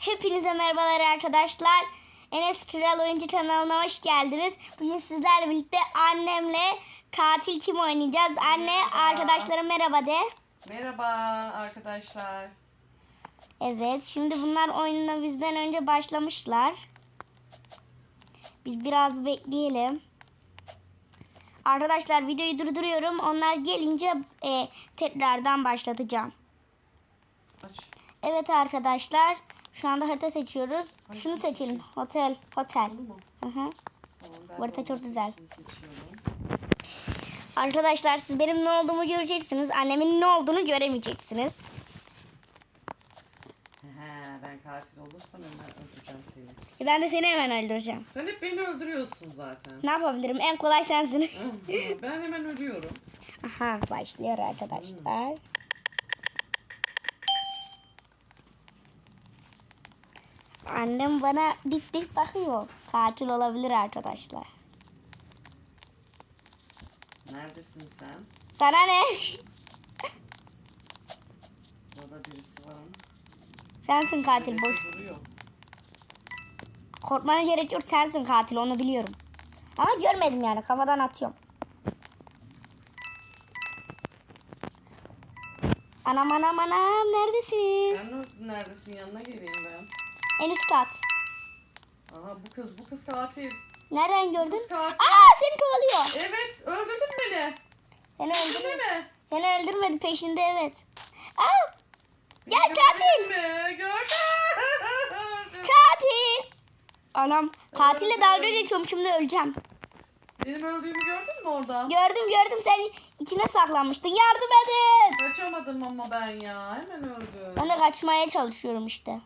Hepinize merhabalar arkadaşlar. Enes Kral Oyuncu kanalına hoş geldiniz. Bugün sizlerle birlikte annemle katil kim oynayacağız? Anne Merhaba. arkadaşlara merhaba de. Merhaba arkadaşlar. Evet şimdi bunlar oyununa bizden önce başlamışlar. Biz biraz bir bekleyelim. Arkadaşlar videoyu durduruyorum. Onlar gelince e, tekrardan başlatacağım. Aç. Evet arkadaşlar. Şu anda harita seçiyoruz. Hangisini Şunu seçin. seçeyim? Otel. Otel. Bunu mu? Hı hı. Tamam, harita çok güzel. seçiyorum. Arkadaşlar siz benim ne olduğumu göreceksiniz. Annemin ne olduğunu göremeyeceksiniz. He, ben katil olursam hemen öldüreceğim seni. E, Ben de seni hemen öldüreceğim. Sen hep beni öldürüyorsun zaten. Ne yapabilirim? En kolay sensin. ben hemen ölüyorum. Aha başlıyor arkadaşlar. Annem bana dik dik bakıyor. Katil olabilir arkadaşlar. Neredesin sen? Sana ne? Burada birisi var ama. Sensin katil boş. Duruyor. Korkmana gerek yok sensin katil onu biliyorum. Ama görmedim yani kafadan atıyorum. Anam anam anam neredesiniz? Sen neredesin? Yanına geleyim ben. En üst kat. Aha bu kız, bu kız katil. Nereden gördün? Kız katil. Aa seni kovalıyor. Evet, öldürdün beni. Seni öldürmedi. mi? Seni öldürmedi peşinde evet. Aa Beni Gel katil. gördün mü? Gördüm. katil. Anam katille dalga geçiyorum şimdi öleceğim. Benim öldüğümü gördün mü orada? Gördüm gördüm sen içine saklanmıştın. Yardım edin. Kaçamadım ama ben ya. Hemen öldüm. Ben de kaçmaya çalışıyorum işte.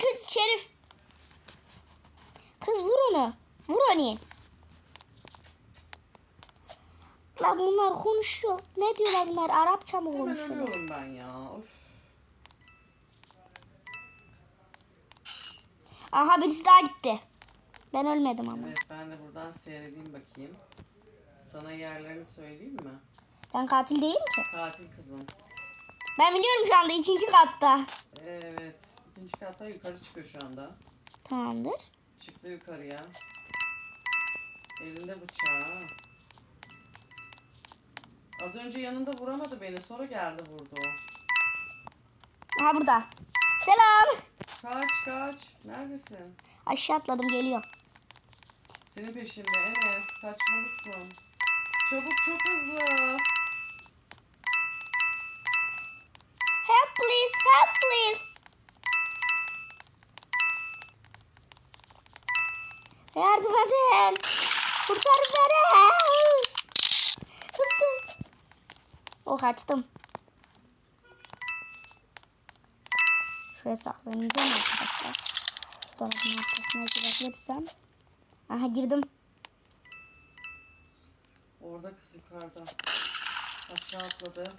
Kız şerif. Kız vur onu. Vur onu. Lan bunlar konuşuyor. Ne diyorlar bunlar? Arapça mı Hemen konuşuyor? ölüyorum ben ya. Of. Aha birisi daha gitti. Ben ölmedim ama. Evet ben de buradan seyredeyim bakayım. Sana yerlerini söyleyeyim mi? Ben katil değilim ki. Katil kızım. Ben biliyorum şu anda ikinci katta. Evet. İkinci katta yukarı çıkıyor şu anda. Tamamdır. Çıktı yukarıya. Elinde bıçağı. Az önce yanında vuramadı beni. Sonra geldi vurdu. Aha burada. Selam. Kaç kaç. Neredesin? Aşağı atladım geliyor. Senin peşinde Enes. Kaçmalısın. Çabuk çok hızlı. Help please, help please. Yardım edin. Kurtar beni. Hızlı. O kaçtım. Şuraya saklanacağım arkadaşlar. Şu dolabın arkasına girebilirsem. Aha girdim. Orada kız yukarıda. Aşağı atladı.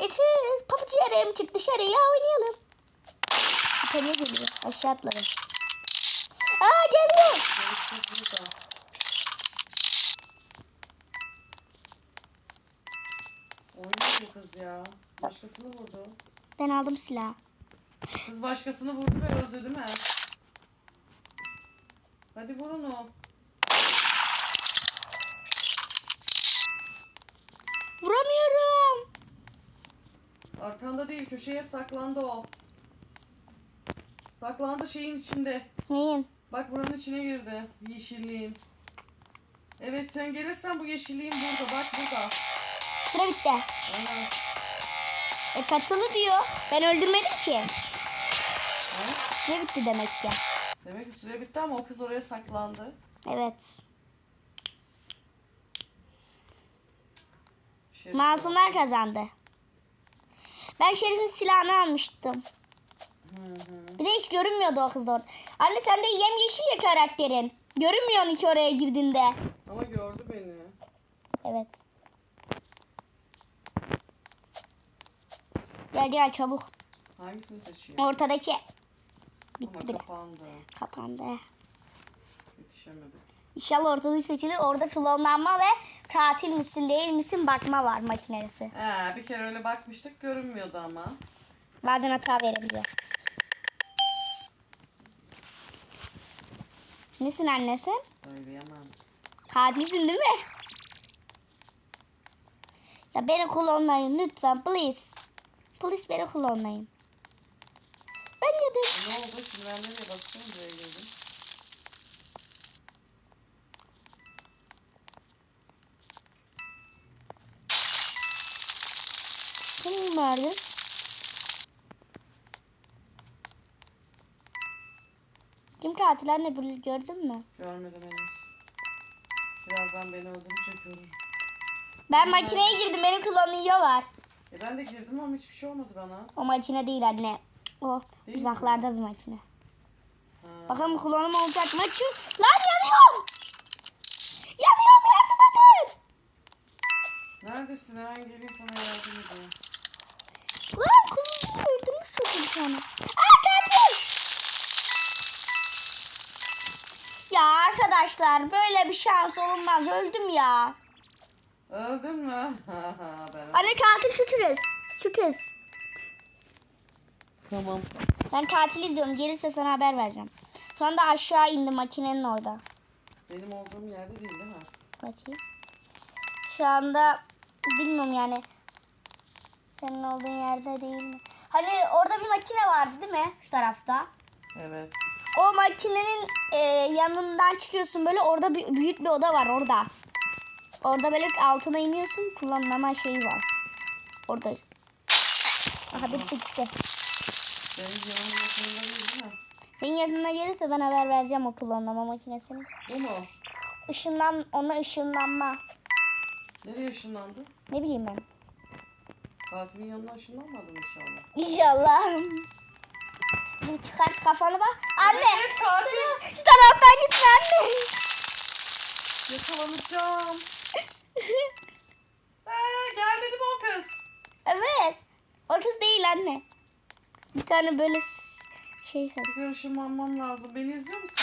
Kız pabucu yararım çık dışarıya oynayalım. Yukarıya geliyor. Aşağı atladım. Aa geliyor. Oynuyor kız ya. Başkasını vurdu. Ben aldım silahı. Kız başkasını vurdu ve öldü değil mi? Hadi vur onu. Vuramıyorum. Arkanda değil köşeye saklandı o. Saklandı şeyin içinde. Neyin? Bak buranın içine girdi. Yeşilliğin. Evet sen gelirsen bu yeşilliğin burada. Bak burada. Süre bitti. Aynen. E katılı diyor. Ben öldürmedim ki. Ha? Süre bitti demek ki. Demek ki süre bitti ama o kız oraya saklandı. Evet. Şerif Masumlar kazandı. Ben Şerif'in silahını almıştım. Hı hı. Bir de hiç görünmüyordu o kız orada. Anne sen de yemyeşil ya karakterin. Görünmüyorsun hiç oraya girdiğinde. Ama gördü beni. Evet. Gel gel çabuk. Hangisini seçeyim? Ortadaki. Ama Bitti bile. kapandı. Kapandı. Yetişemedim. İnşallah ortalığı seçilir. Orada klonlanma ve katil misin değil misin bakma var makinesi. He, bir kere öyle bakmıştık görünmüyordu ama. Bazen hata verebiliyor. Nesin annesi? Söyleyemem. Katilsin değil mi? Ya beni klonlayın lütfen please. Please beni klonlayın. Ben yedim. Ne oldu şimdi ben nereye basacağım buraya girdim. Kim vardı? Kim katil anne bunu gördün mü? Görmedim henüz. Birazdan beni öldürecek yorum. Ben makineye girdim beni klonluyorlar. E ben de girdim ama hiçbir şey olmadı bana. O makine değil anne. O Değil mi? uzaklarda bir makine. Ha. Bakalım klonum olacak mı? Çı- Lan yanıyorum! Yanıyorum yardım edin! Neredesin? Hemen geleyim sana yardım edeyim. Lan kızı öldürmüş çocuğu bir tane. Aa arkadaşlar böyle bir şans olmaz. Öldüm ya. Öldün mü? Anne katil. Şu kız. Tamam. Ben katil izliyorum. Gelirse sana haber vereceğim. Şu anda aşağı indim makinenin orada. Benim olduğum yerde değil değil mi? Bakayım. Şu anda bilmiyorum yani. Senin olduğun yerde değil mi? Hani orada bir makine vardı değil mi? Şu tarafta. Evet. O makinenin e, yanından çıkıyorsun böyle orada bir, büyük bir oda var orada. Orada böyle altına iniyorsun kullanmama şeyi var. Orada. Aha birisi gitti. Senin yanına gelirse ben haber vereceğim o kullanmama makinesini. Bu mu? Işınlan, ona ışınlanma. Nereye ışınlandı? Ne bileyim ben. Katilin yanına ışınlanmadım inşallah. İnşallah. Bir çıkart kafanı bak. Anne. Evet, katil. Şu taraftan gitme anne. Yakalanacağım. Ee, gel dedim o kız. evet. O kız değil anne. Bir tane böyle şey kız. Bir ışınlanmam lazım. Beni izliyor musun?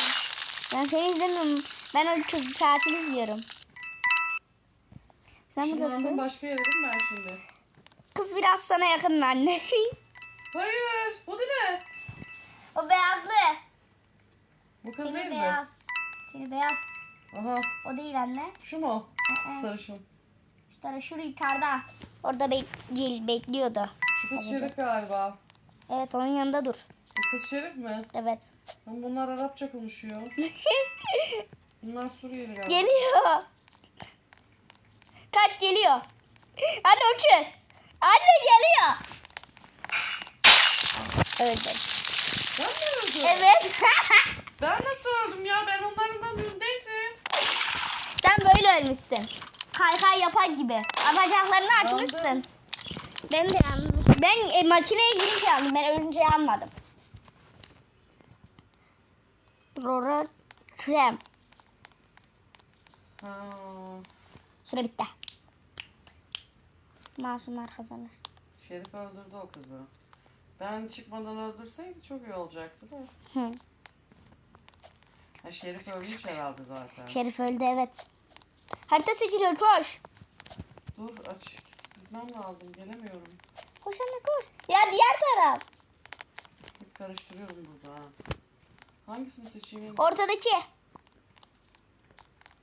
Ben seni izlemiyorum. Ben o kız katil izliyorum. Sen Işınlandım buradasın. başka yere değil mi ben şimdi? Kız biraz sana yakın anne. Hayır. Bu değil mi? O beyazlı. Bu kız değil Seni mi? beyaz. Seni beyaz. Aha. O değil anne. Şu mu? Ee, Sarışın. İşte şu yukarıda. Orada bek- bekliyordu. Şu kız Şerif galiba. Evet onun yanında dur. Bu kız Şerif mi? Evet. Ama bunlar Arapça konuşuyor. Bunlar Suriyeli galiba. Geliyor. Kaç geliyor. Anne uçuyoruz. Anne geliyor. Öldüm. Ben mi öldüm? Evet. Ben nasıl öldüm ya? Ben onlardan birindeydim. Sen böyle ölmüşsün. Kaykay yapar gibi. Bacaklarını açmışsın. Ben de yandım. Ben e, makineye girince yandım. Ben ölünce yanmadım. Rora krem. Ha. Süre bitti. Masumlar kazanır. Şerif öldürdü o kızı. Ben çıkmadan öldürseydi çok iyi olacaktı da. Hı. Ha, Şerif ölmüş herhalde zaten. Şerif öldü evet. Harita seçiliyor koş. Dur aç. Gitmem lazım. Gelemiyorum. Koş anne koş. Ya diğer taraf. Hep karıştırıyorum burada. ha. Hangisini seçeyim? Ortadaki.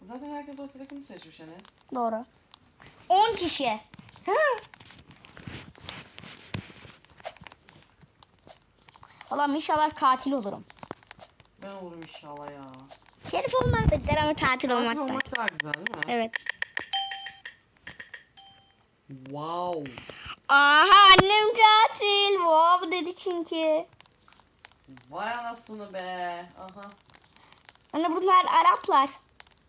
Zaten herkes ortadakini seçmiş Enes. Doğru. 10 kişi. Hı. Allah'ım inşallah katil olurum. Ben olurum inşallah ya. Şerif olmak da güzel ama katil olmak Katil da. olmak daha güzel değil mi? Evet. Wow. Aha annem katil. Wow dedi çünkü. Vay anasını be. Aha. Anne bunlar Araplar.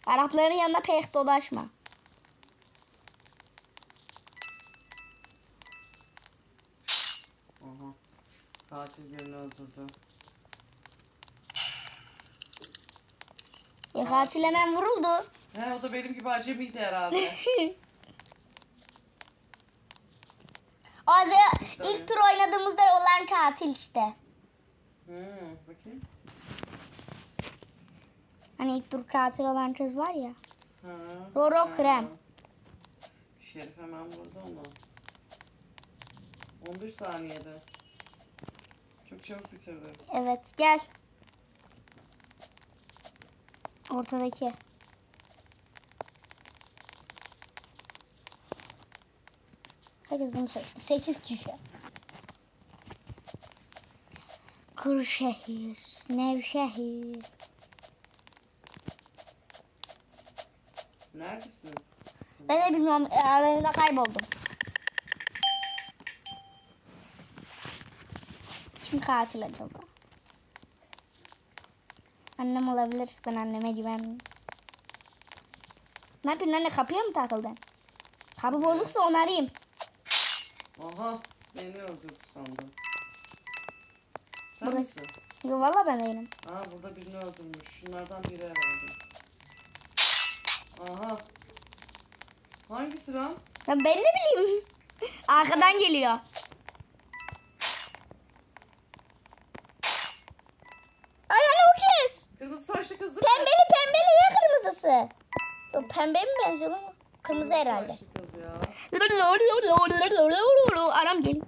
Arapların yanında pek dolaşma. Katil birini öldürdü. E, katil hemen vuruldu. He o da benim gibi acemiydi herhalde. Az ya- ilk tur oynadığımızda olan katil işte. hmm, bakayım. Hani ilk dur katil olan kız var ya. Ha. Roro ha. krem. Şerif hemen vurdu onu. 11 saniyede. Çok çabuk bitirdi. Evet gel. Ortadaki. Herkes bunu seçti. 8 kişi. Kırşehir, Nevşehir. Neredesin? Ben de bilmiyorum. Aralarında kayboldum. Kim katil acaba? Annem olabilir. Ben anneme güvenmiyorum. Ne yapıyorsun anne? Kapıya mı takıldın? Kapı bozuksa onu arayayım. Aha beni öldürdü sandım. Sen Burası- misin? Yo valla ben değilim. Aa burada birini öldürmüş. Şunlardan biri herhalde. Aha. Hangisi lan? Ya ben ne bileyim. Arkadan geliyor. Ne kırmızısı? Yo pembe mi benziyor lan? Kırmızı herhalde. geliyor.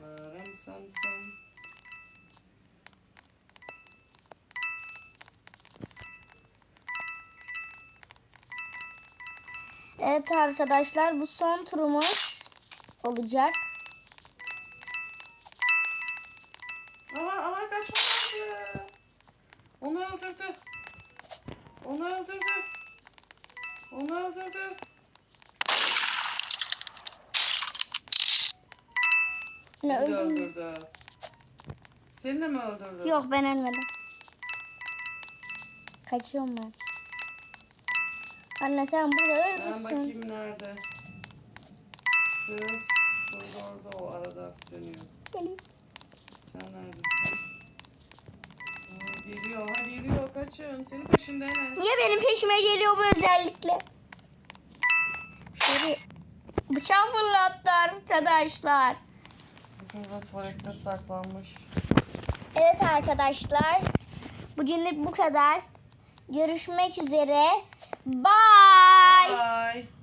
Narem sam sam. Evet arkadaşlar bu son turumuz olacak. Onu öldürdü. Ne Biri öldüm? öldürdü. Seni de mi öldürdü? Yok ben ölmedim. Kaçıyorum ben. Anne sen burada Ben ölmüşsün. bakayım nerede. Kız koridorda o arada dönüyor. Geleyim. Sen neredesin? Aa, geliyor ha geliyor kaçın. Senin peşinde Enes. Niye benim peşime geliyor bu özellikle? Bıçak fırlattı arkadaşlar. Da tuvalette saklanmış. Evet arkadaşlar. Bugünlük bu kadar. Görüşmek üzere. Bye. Bye.